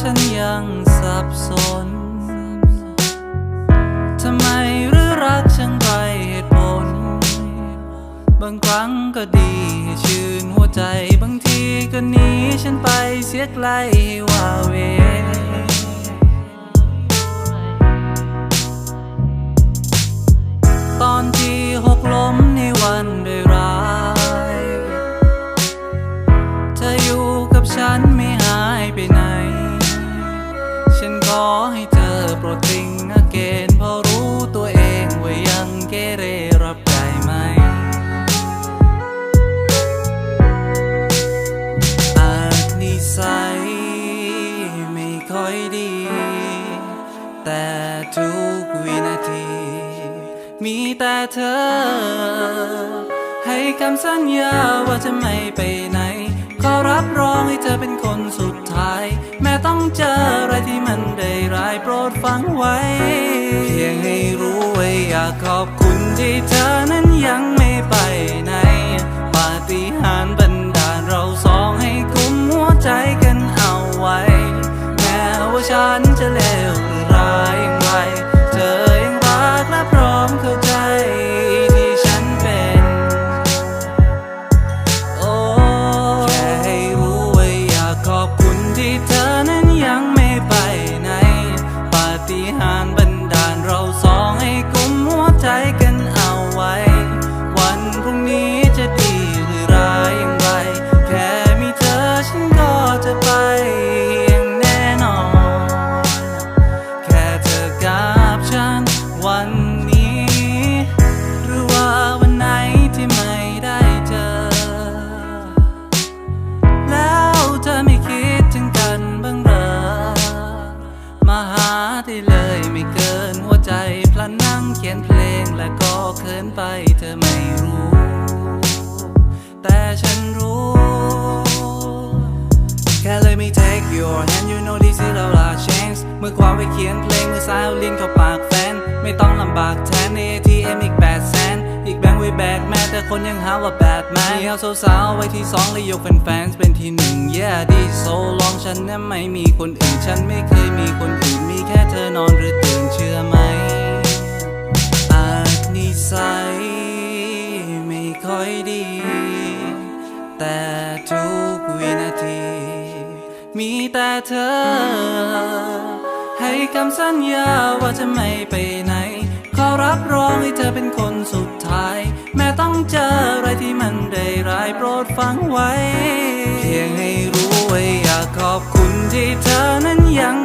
ฉันยังสับสน ทำไมหรือรักช่างไรเหตุผล บางครั้งก็ดีให้ชื่นหัวใจ บางทีก็หนีฉันไปเสียไกลว่าเวตอนที่หกล้มในวันด้วยร้ายเธออยู่กับฉันไม่หายไปไหน ขอให้เธอโปรดทิ้งอาเกนเพราะรู้ตัวเองว่ายังเกเรรับได้ไหม อาจนิสัยไม่ค่อยดี แต่ทุกวินาที มีแต่เธอ ให้คำสัญญาว่าจะไม่ไปไหน ขอรับรองให้เธอเป็นคนสุดท้าย แม้ต้องเจออะไรที่มันได้ร้ายโปรดฟังไว้ เพียงให้รู้ไว้อยากขอบคุณที่เธอ กินไปเธอไม่รู้ แต่ฉันรู้ แค่เลยไม่ take your hand you know this is our last chance มือขวาไว้เขียนเพลงมือซ้ายเอาลิ้นเข้าปากแฟน ไม่ต้องลำบากแทนใน ATM อีกแปดแสนอีกแบงค์ไว้แบกแม่แต่คนยังหาว่าแบดแมนมีเอาสาวๆไว้ที่สองเลยยกแฟนๆเป็นที่หนึ่ง yeah this so long ฉันนั้นไม่มีคนอื่น ฉันไม่เคยมีคนอื่น มีแค่เธอนอนหรือตื่นเชื่อไหม มีแต่เธอ ให้คำสัญญาว่าจะไม่ไปไหน ขอรับรองให้เธอเป็นคนสุดท้าย แม้ต้องเจออะไรที่มันได้ร้ายโปรดฟังไว้ เพียงให้รู้ไว้อยากขอบคุณที่เธอนั้นยัง